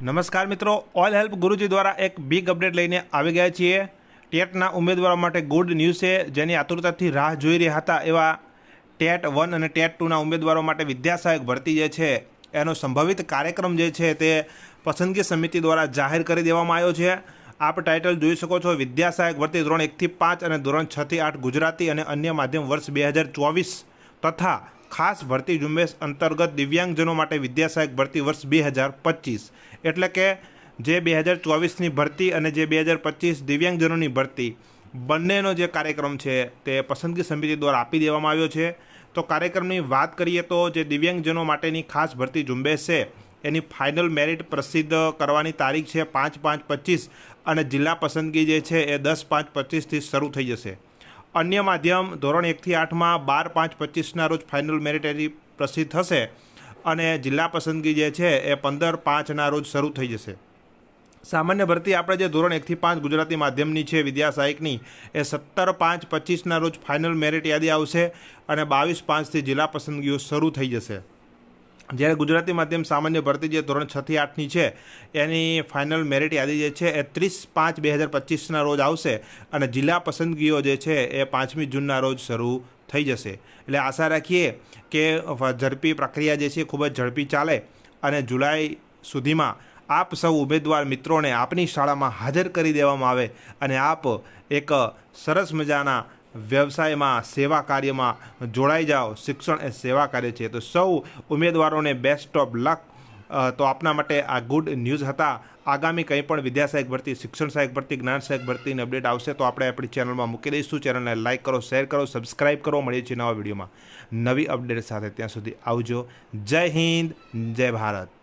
નમસ્કાર મિત્રો all help ગુરુજી દ્વારા એક બિગ અપડેટ લઈને આવી ગયા છીએ. ટેટના ઉમેદવારો માટે ગુડ ન્યૂઝ છે, જેની આતુરતાથી રાહ જોઈ રહ્યા હતા એવા ટેટ વન અને ટેટ ટુના ઉમેદવારો માટે વિદ્યાસહાયક ભરતી જે છે, એનો સંભવિત કાર્યક્રમ જે છે તે પસંદગી સમિતિ દ્વારા જાહેર કરી દેવામાં આવ્યો છે. આપ ટાઇટલ જોઈ શકો છો, વિદ્યાસહાયક ભરતી ધોરણ એકથી પાંચ અને ધોરણ છથી આઠ ગુજરાતી અને અન્ય માધ્યમ વર્ષ બે હજાર ચોવીસ તથા ખાસ ભરતી ઝુંબેશ અંતર્ગત દિવ્યાંગજનો માટે વિદ્યાસહાયક ભરતી વર્ષ બે હજાર પચીસ. એટલે કે જે બે હજાર ચોવીસની ભરતી અને જે બે હજાર પચીસ દિવ્યાંગજનોની ભરતી, બંનેનો જે કાર્યક્રમ છે તે પસંદગી સમિતિ દ્વારા આપી દેવામાં આવ્યો છે. તો કાર્યક્રમની વાત કરીએ તો જે દિવ્યાંગજનો માટેની ખાસ ભરતી ઝુંબેશ છે, એની ફાઇનલ મેરિટ પ્રસિદ્ધ કરવાની તારીખ છે પાંચ પાંચ પચીસ અને જિલ્લા પસંદગી જે છે એ દસ પાંચ પચીસથી શરૂ થઈ જશે. અન્ય માધ્યમ ધોરણ એકથી આઠમાં બાર પાંચ પચીસના રોજ ફાઇનલ મેરિટરી પ્રસિદ્ધ થશે અને જિલ્લા પસંદગી જે છે એ પંદર પાંચના રોજ શરૂ થઈ જશે. સામાન્ય ભરતી આપણે જે ધોરણ એકથી પાંચ ગુજરાતી માધ્યમની છે, વિદ્યા સહાયકની, એ સત્તર પાંચ પચીસના રોજ ફાઇનલ મેરિટ યાદી આવશે અને બાવીસ પાંચથી જિલ્લા પસંદગીઓ શરૂ થઈ જશે. જ્યારે ગુજરાતી માધ્યમ સામાન્ય ભરતી જે ધોરણ છથી આઠની છે, એની ફાઇનલ મેરિટ યાદી જે છે એ ત્રીસ પાંચ બે હજાર પચીસના રોજ આવશે અને જિલ્લા પસંદગીઓ જે છે એ પાંચમી જૂનના રોજ શરૂ થઈ જશે. એટલે આશા રાખીએ કે ઝડપી પ્રક્રિયા જે છે ખૂબ જ ઝડપી ચાલે અને જુલાઈ સુધીમાં આપ સૌ ઉમેદવાર મિત્રોને આપની શાળામાં હાજર કરી દેવામાં આવે અને આપ એક સરસ મજાના વ્યવસાયમાં, સેવા કાર્યમાં જોડાઈ જાઓ. શિક્ષણ એ સેવા કાર્ય છે. તો સૌ ઉમેદવારોને બેસ્ટ ઓફ લક તો આપના માટે આ ગુડ ન્યૂઝ હતા. આગામી કંઈ પણ વિદ્યા સહાયક ભરતી, શિક્ષણ સહાયક ભરતી, જ્ઞાન સહાયક ભરતીની અપડેટ આવશે તો આપણે આપણી ચેનલમાં મૂકી દઈશું. ચેનલને લાઇક કરો શેર કરો સબસ્ક્રાઇબ કરો. મળીએ છીએ નવા વિડીયોમાં. નવી અપડેટ સાથે ત્યાં સુધી આવજો. જય હિન્દ, જય ભારત.